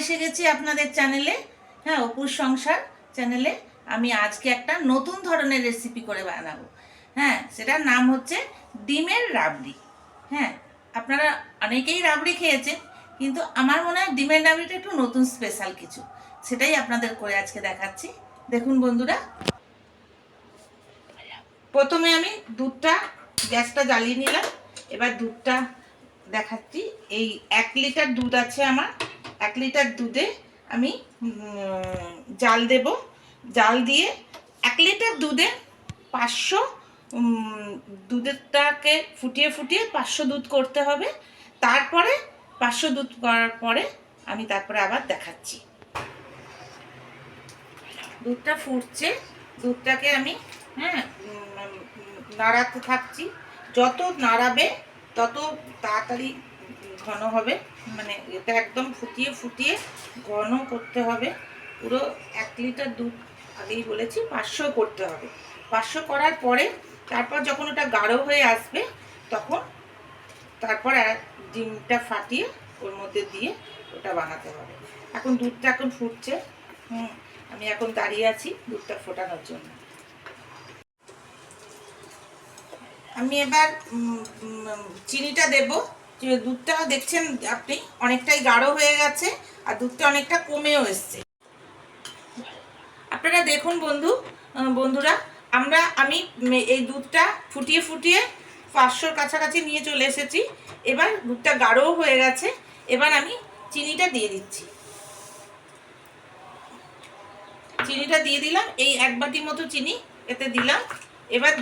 এসে গেছি আপনাদের চ্যানেলে হ্যাঁ অপুর সংসার চ্যানেলে আমি আজকে একটা নতুন ধরনের রেসিপি করে বানাবো। হ্যাঁ সেটার নাম হচ্ছে ডিমের রাবড়ি। হ্যাঁ আপনারা অনেকেই রাবড়ি খেয়েছেন, কিন্তু আমার মনে হয় ডিমের রাবড়িটা একটু নতুন স্পেশাল কিছু। সেটাই আপনাদের করে আজকে দেখাচ্ছি। দেখুন বন্ধুরা। প্রথমে আমি দুধটা, গ্যাসটা জ্বালিয়ে নিলাম। এবার দুধটা দেখাচ্ছি। এই এক লিটার দুধ আছে আমার। এক লিটার দুধে আমি জাল দেব। জাল দিয়ে এক লিটার দুধে পাঁচশো দুধেরটাকে ফুটিয়ে ফুটিয়ে পাঁচশো দুধ করতে হবে। তারপরে পাঁচশো দুধ করার পরে আমি তারপরে আবার দেখাচ্ছি। দুধটা ফুটছে। দুধটাকে আমি হ্যাঁ নাড়াতে থাকছি। যত নাড়াবে তত তাড়াতাড়ি ঘন হবে মানে এটা একদম ফুটিয়ে ফুটিয়ে ঘন করতে হবে। পুরো এক লিটার দুধ আগেই বলেছি, পাঁচশো করতে হবে। পাঁচশো করার পরে তারপর যখন ওটা গাঢ় হয়ে আসবে, তখন তারপর ডিমটা ফাটিয়ে ওর মধ্যে দিয়ে ওটা বানাতে হবে। এখন দুধটা এখন ফুটছে। হুম, আমি এখন দাঁড়িয়ে আছি দুধটা ফোটানোর জন্য। আমি এবার চিনিটা দেব। দুধটা দেখছেন আপনি, অনেকটাই গাঢ় হয়ে গেছে আর দুধটা অনেকটা কমেও এসছে। আপনারা দেখুন বন্ধু বন্ধুরা, আমরা, আমি এই দুধটা ফুটিয়ে ফুটিয়ে পাঁচশোর কাছাকাছি নিয়ে চলে এসেছি। এবার দুধটা গাঢ়ও হয়ে গেছে, এবার আমি চিনিটা দিয়ে দিচ্ছি। চিনিটা দিয়ে দিলাম, এই এক বাটি মতো চিনি এতে দিলাম। এবার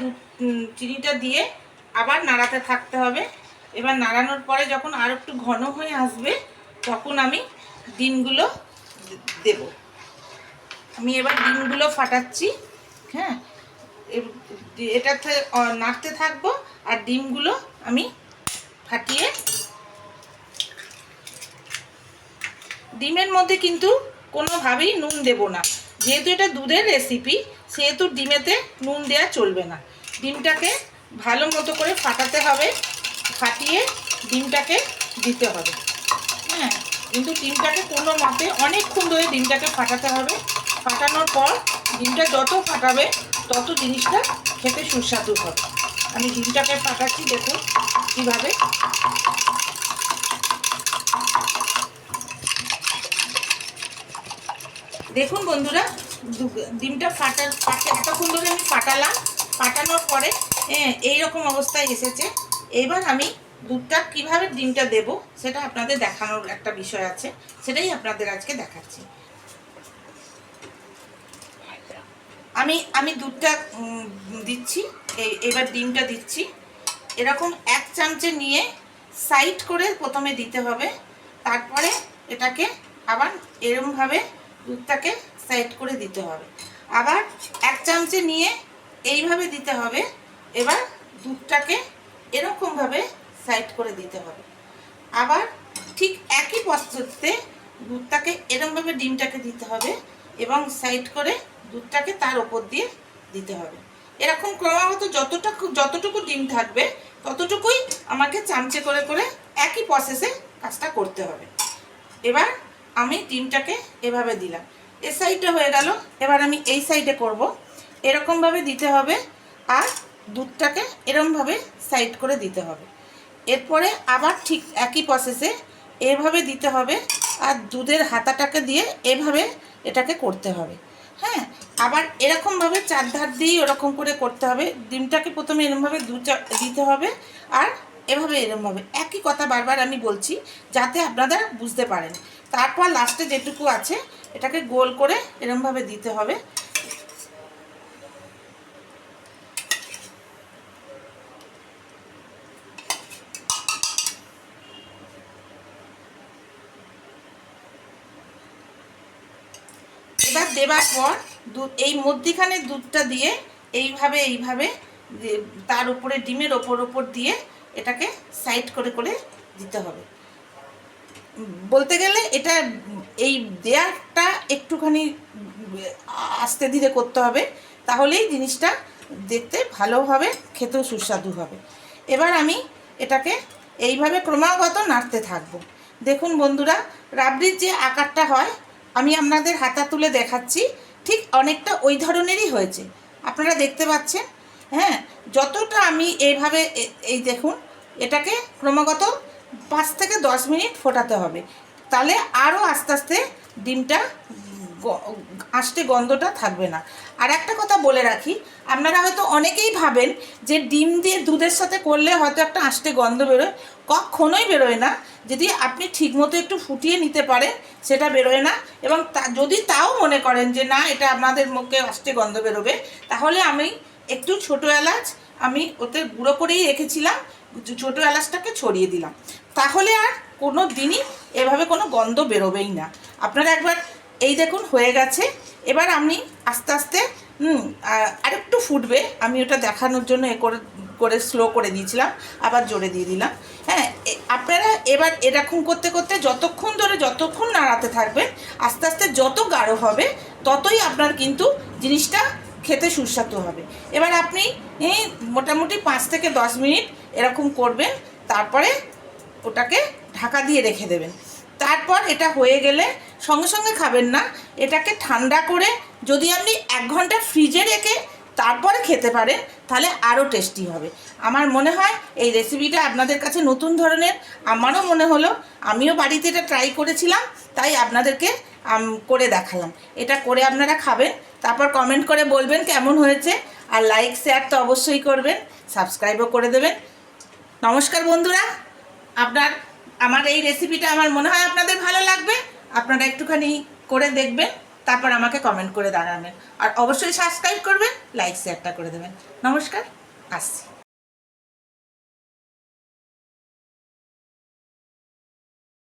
উম, চিনিটা দিয়ে আবার নাড়াতে থাকতে হবে। এবার নাড়ানোর পরে যখন আর একটু ঘন হয়ে আসবে তখন আমি ডিমগুলো দেব। আমি এবার ডিমগুলো ফাটাচ্ছি হ্যাঁ? এটা নাড়তে থাকব আর ডিমগুলো আমি ফাটিয়ে ডিমের মধ্যে কিন্তু কোনোভাবেই নুন দেব না। যেহেতু এটা দুধের রেসিপি সেহেতু ডিমেতে নুন দেওয়া চলবে না। ডিমটাকে ভালো মতো করে ফাটাতে হবে, ফাটিয়ে ডিমটাকে দিতে হবে। হ্যাঁ কিন্তু ডিমটাকে কোনো মতে অনেকক্ষণ ধরে ডিমটাকে ফাটাতে হবে। ফাটানোর পর ডিমটা যত ফাটাবে, তত জিনিসটা খেতে সুস্বাদু হবে। আমি ডিমটাকে ফাটাচ্ছি, দেখুন কীভাবে দেখুন বন্ধুরা ডিমটা ফাটার ফাটে এতক্ষণ ধরে আমি ফাটালাম, ফাটানোর পরে হ্যাঁ এইরকম অবস্থায় এসেছে। এবার আমি দুধটা কীভাবে ডিমটা দেব, সেটা আপনাদের দেখানোর একটা বিষয় আছে, সেটাই আপনাদের আজকে দেখাচ্ছি। আমি আমি দুধটা দিচ্ছি এই- এবার ডিমটা দিচ্ছি। এরকম এক চামচে নিয়ে সাইড করে প্রথমে দিতে হবে, তারপরে এটাকে আবার এরমভাবে দুধটাকে সাইড করে দিতে হবে। আবার এক চামচে নিয়ে এইভাবে দিতে হবে। এবার দুধটাকে এরকমভাবে সাইড করে দিতে হবে। আবার ঠিক একই পদ্ধতিতে দুধটাকে এরমভাবে ডিমটাকে দিতে হবে এবং সাইড করে দুধটাকে তার ওপর দিয়ে দিতে হবে। এরকম ক্রমাগত যতটুকু যতটুকু ডিম থাকবে, ততটুকুই আমাকে চামচে করে করে একই প্রসেসে কাজটা করতে হবে। এবার আমি ডিমটাকে এভাবে দিলাম। এ সাইডে হয়ে গেল, এবার আমি এই সাইডে করব। এরকমভাবে দিতে হবে আর দুধটাকে এরমভাবে সাইড করে দিতে হবে। এরপরে আবার ঠিক একই প্রসেসে এভাবে দিতে হবে আর দুধের হাতাটাকে দিয়ে এভাবে এটাকে করতে হবে। হ্যাঁ আবার এরকমভাবে চার ধার দিয়েই ওরকম করে করতে হবে। ডিমটাকে প্রথমে এরমভাবে দু চা- দিতে হবে আর এভাবে এরমভাবে। একই কথা বারবার আমি বলছি যাতে আপনারা বুঝতে পারেন। তারপর লাস্টে যেটুকু আছে, এটাকে গোল করে এরমভাবে দিতে হবে। এবার দেবার পর দুধ এই মধ্যিখানে দুধটা দিয়ে এইভাবে এইভাবে তার উপরে, ডিমের ওপর ওপর দিয়ে এটাকে সাইড করে করে দিতে হবে। বলতে গেলে এটা এই দেয়াটা একটুখানি আস্তে ধীরে করতে হবে, তাহলেই জিনিসটা দেখতে ভালো হবে খেতেও সুস্বাদু হবে। এবার আমি এটাকে এইভাবে ক্রমাগত নাড়তে থাকব। দেখুন বন্ধুরা, রাবড়ির যে আকারটা হয়, আমি আপনাদের হাতা তুলে দেখাচ্ছি, ঠিক অনেকটা ওই ধরনেরই হয়েছে। আপনারা দেখতে পাচ্ছেন হ্যাঁ যতটা আমি এইভাবে এই দেখুন, এটাকে ক্রমাগত পাঁচ থেকে দশ মিনিট ফোটাতে হবে। তাহলে আরও আস্তে আস্তে ডিমটা আষ্টে গন্ধটা থাকবে না। আর একটা কথা বলে রাখি, আপনারা হয়তো অনেকেই ভাবেন যে ডিম দিয়ে দুধের সাথে করলে হয়তো একটা আষ্টে গন্ধ বেরোয়। কখনোই বেরোয় না। যদি আপনি ঠিকমতো একটু ফুটিয়ে নিতে পারেন, সেটা বেরোয় না। এবং তা, যদি তাও মনে করেন যে না, এটা আপনাদের মুখে আষ্টে গন্ধ বেরোবে, তাহলে আমি একটু ছোটো এলাচ আমি ওতে গুঁড়ো করেই রেখেছিলাম। ছোটো এলাচটাকে ছড়িয়ে দিলাম। তাহলে আর কোনো দিনই এভাবে কোনো গন্ধ বেরোবেই না। আপনারা একবার এই দেখুন, হয়ে গেছে। এবার আমি আস্তে আস্তে আরেকটু ফুটবে। আমি ওটা দেখানোর জন্য এ করে করে স্লো করে দিয়েছিলাম, আবার জোরে দিয়ে দিলাম। হ্যাঁ আপনারা এবার এরকম করতে করতে যতক্ষণ ধরে যতক্ষণ নাড়াতে থাকবেন, আস্তে আস্তে যত গাঢ় হবে, ততই আপনার কিন্তু জিনিসটা খেতে সুস্বাদু হবে। এবার আপনি মোটামুটি পাঁচ থেকে দশ মিনিট এরকম করবেন, তারপরে ওটাকে ঢাকা দিয়ে রেখে দেবেন। তারপর এটা হয়ে গেলে সঙ্গে সঙ্গে খাবেন না, এটাকে ঠান্ডা করে যদি আপনি এক ঘণ্টা ফ্রিজে রেখে তারপরে খেতে পারেন তাহলে আরও টেস্টি হবে। আমার মনে হয় এই রেসিপিটা আপনাদের কাছে নতুন ধরনের, আমারও মনে হলো, আমিও বাড়িতে এটা ট্রাই করেছিলাম, তাই আপনাদেরকে করে দেখালাম। এটা করে আপনারা খাবেন, তারপর কমেন্ট করে বলবেন কেমন হয়েছে, আর লাইক শেয়ার তো অবশ্যই করবেন সাবস্ক্রাইবও করে দেবেন। নমস্কার বন্ধুরা, আপনার, আমার এই রেসিপিটা আমার মনে হয় আপনাদের ভালো লাগবে, আপনারা একটুখানি করে দেখবেন। তারপর আমাকে কমেন্ট করে দাঁড়াবেন। আর অবশ্যই সাবস্ক্রাইব করবেন লাইক শেয়ারটা করে দেবেন। নমস্কার, আসছি।